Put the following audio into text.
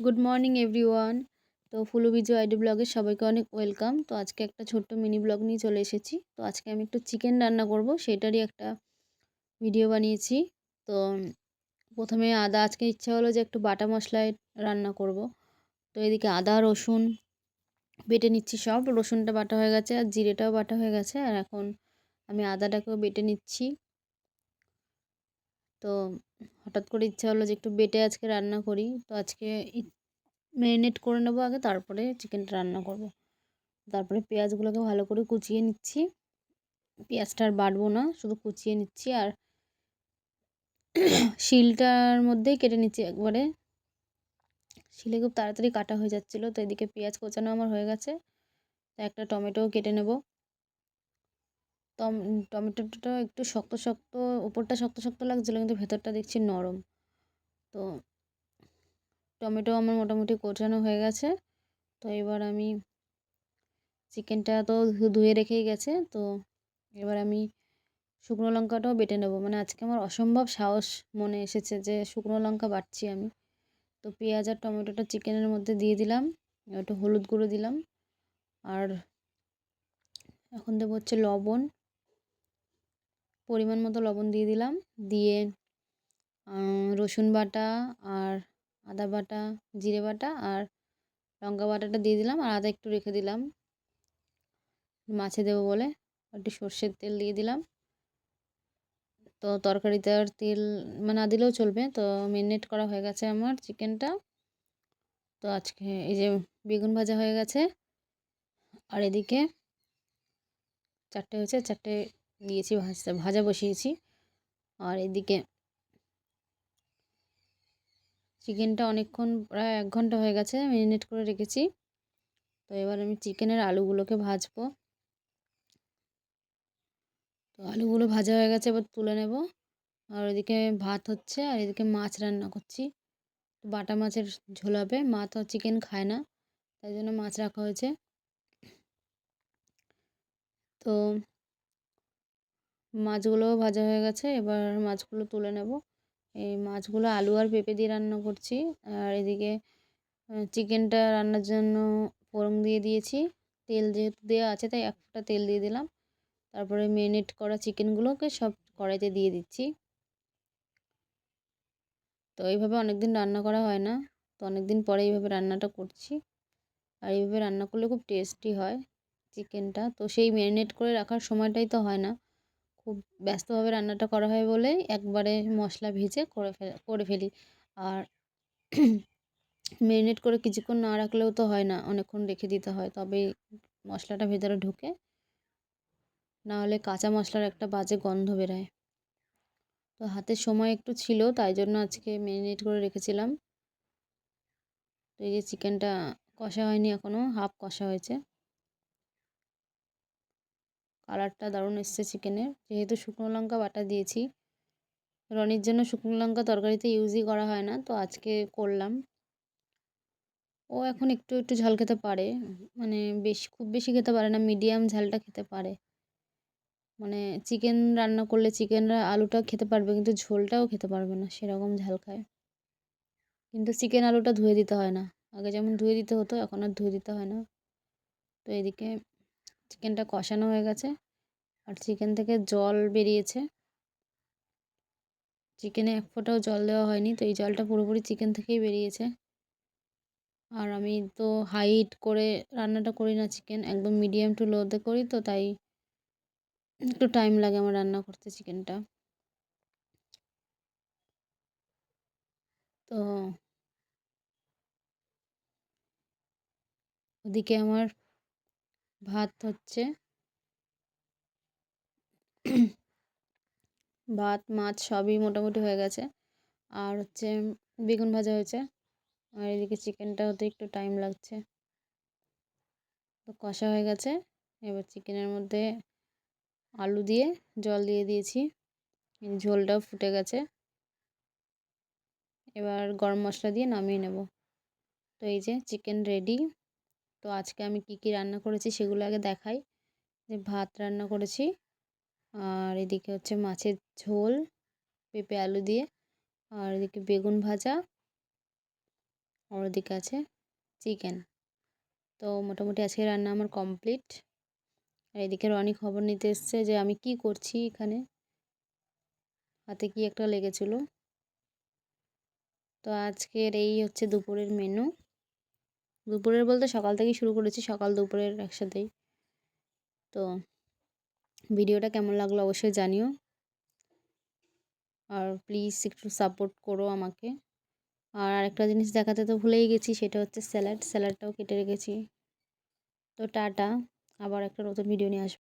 Good morning everyone তো ফুলু Biju ID ব্লগে সবাইকে অনেক ওয়েলকাম। তো আজকে একটা ছোট্ট মিনি ব্লগ নিয়ে চলে এসেছি। তো আজকে আমি একটু চিকেন রান্না করব, সেটারই একটা ভিডিও বানিয়েছি। তো প্রথমে আদা, আজকে ইচ্ছা হলো যে একটু বাটা মশলায় রান্না করব। তো এদিকে আদা, রসুন বেটে নিচ্ছি সব। রসুনটা বাটা হয়ে গেছে আর জিরেটাও বাটা হয়ে গেছে। আর এখন আমি আদাটাকেও বেটে নিচ্ছি। তো হঠাৎ করে ইচ্ছা হলো যে একটু বেটে আজকে রান্না করি। তো আজকে ম্যারিনেট করে নেব আগে, তারপরে চিকেনটা রান্না করব। তারপরে পেঁয়াজগুলোকে ভালো করে কুচিয়ে নিচ্ছি। পেঁয়াজটা আর বাটবো না, শুধু কুচিয়ে নিচ্ছি আর শিলটার মধ্যেই কেটে নিচ্ছি একবারে। শিলে খুব তাড়াতাড়ি কাটা হয়ে যাচ্ছিল, তো এদিকে পেঁয়াজ কোচানো আমার হয়ে গেছে। তো একটা টমেটোও কেটে নেব। টমেটোটা একটু শক্ত শক্ত উপরটা শক্ত শক্ত লাগছিল কিন্তু ভেতরটা দেখছি নরম। তো টমেটো আমার মোটামুটি কোচানো হয়ে গেছে। তো এবার আমি চিকেনটা তো ধুয়ে রেখেই গেছে। তো এবার আমি শুকনো লঙ্কাটাও বেটে নেব। মানে আজকে আমার অসম্ভব সাহস মনে এসেছে যে শুকনো লঙ্কা বাটছি আমি। তো পেঁয়াজ আর টমেটোটা চিকেনের মধ্যে দিয়ে দিলাম। একটু হলুদ গুঁড়ো দিলাম। আর এখন দেবো হচ্ছে লবণ। পরিমাণ মতো লবণ দিয়ে দিলাম। দিয়ে রসুন বাটা আর আদা বাটা, জিরে বাটা আর লঙ্কা বাটাটা দিয়ে দিলাম আর আদা একটু রেখে দিলাম। মাছে দেবো বলে একটু সর্ষের তেল দিয়ে দিলাম। তো তরকারিতে আর তেল মানে না দিলেও চলবে। তো মেরিনেট করা হয়ে গেছে আমার চিকেনটা তো আজকে এই যে বেগুন ভাজা হয়ে গেছে। আর এদিকে চারটে হয়েছে, চারটে দিয়েছি ভাজতে, ভাজা বসিয়েছি। আর এদিকে চিকেনটা অনেকক্ষণ, প্রায় এক ঘণ্টা হয়ে গেছে, ম্যারিনেট করে রেখেছি। তো এবার আমি চিকেনের আলুগুলোকে ভাজবো। তো আলুগুলো ভাজা হয়ে গেছে, এবার তুলে নেব। আর ওইদিকে ভাত হচ্ছে, আর এদিকে মাছ রান্না করছি। বাটা মাছের ঝোল হবে মা তো চিকেন খায় না, তাই জন্য মাছ রাখা হয়েছে। তো মাছগুলোও ভাজা হয়ে গেছে। এবার মাছগুলো তুলে নেব। এই মাছগুলো আলু আর পেঁপে দিয়ে রান্না করছি। আর এদিকে চিকেনটা রান্নার জন্য ফোড়ন দিয়ে দিয়েছি। তেল যেহেতু দেওয়া আছে, তাই এক ফোঁটা তেল দিয়ে দিলাম। তারপরে ম্যারিনেট করা চিকেনগুলোকে সব কড়াইতে দিয়ে দিচ্ছি। তো এইভাবে অনেক দিন রান্না করা হয় না। তো অনেক দিন পরে এইভাবে রান্নাটা করছি। আর এইভাবে রান্না করলে খুব টেস্টি হয় চিকেনটা। তো সেই ম্যারিনেট করে রাখার সময়টাই তো হয় না। খুব ব্যস্তভাবে রান্নাটা করা হয় বলেই একবারে মশলা ভেজে করে ফেলে, করে ফেলি। আর ম্যারিনেট করে কিছুক্ষণ না রাখলেও তো হয় না, অনেকক্ষণ রেখে দিতে হয়, তবেই মশলাটা ভেতরে ঢুকে। নাহলে কাঁচা মশলার একটা বাজে গন্ধ বেরোয়। তো হাতে সময় একটু ছিল, তাই জন্য আজকে ম্যারিনেট করে রেখেছিলাম। তো এই যে চিকেনটা কষা হয়নি এখনও হাফ কষা হয়েছে। কালারটা দারুণ এসছে চিকেনের। যেহেতু শুকনো লঙ্কা বাটা দিয়েছি, রনির জন্য শুকনো লঙ্কা তরকারিতে ইউজই করা হয় না, তো আজকে করলাম। ও এখন একটু একটু ঝাল খেতে পারে মানে বেশি, খুব বেশি খেতে পারে না মিডিয়াম ঝালটা খেতে পারে। মানে চিকেন রান্না করলে চিকেনরা আলুটা খেতে পারবে, কিন্তু ঝোলটাও খেতে পারবে না, সেরকম ঝাল খায়। কিন্তু চিকেন আলুটা ধুয়ে দিতে হয় না। আগে যেমন ধুয়ে দিতে হতো, এখন আর ধুয়ে দিতে হয় না। তো এদিকে চিকেনটা কষানো হয়ে গেছে। আর চিকেন থেকে জল বেরিয়েছে। চিকেনে এক ফোঁটাও জল দেওয়া হয়নি, তো এই জলটা পুরোপুরি চিকেন থেকেই বেরিয়েছে। আর আমি তো হাইট করে রান্নাটা করি না চিকেন, একদম মিডিয়াম টু লোতে করি, তো তাই একটু টাইম লাগে আমার রান্না করতে চিকেনটা। তো ওদিকে আমার ভাত হচ্ছে। ভাত, মাছ সবই মোটামুটি হয়ে গেছে। আর হচ্ছে বেগুন ভাজা হয়েছে। আর এদিকে চিকেনটা হতে একটু টাইম লাগছে। তো কষা হয়ে গেছে। এবার চিকেনের মধ্যে আলু দিয়ে জল দিয়ে দিয়েছি। ঝোলটাও ফুটে গেছে। এবার গরম মশলা দিয়ে নামিয়ে নেব। তো এই যে চিকেন রেডি তো আজকে আমি কি কি রান্না করেছি সেগুলো আগে দেখাই। যে ভাত রান্না করেছি। আর এদিকে হচ্ছে মাছের ঝোল, পেঁপে আলু দিয়ে। আর এদিকে বেগুন ভাজা। আর ওদিকে আছে চিকেন। তো মোটামুটি আজকে রান্না আমার কমপ্লিট। আর এদিকে রনি খবর নিতে এসছে যে আমি কি করছি এখানে। হাতে কি একটা লেগেছিলো। তো আজকের এই হচ্ছে দুপুরের মেনু দুপুরের বলতে সকাল থেকেই শুরু করেছি, সকাল দুপুরের একসাথেই। তো ভিডিওটা কেমন লাগল অবশ্যই জানিও। আর প্লিজ একটু সাপোর্ট করো আমাকে। আর আরেকটা জিনিস দেখাতে তো ভুলেই গেছি, সেটা হচ্ছে স্যালাড স্যালাডটাও কেটে রেখেছি। তো টাটা, আবার একটা নতুন ভিডিও নিয়ে আসব।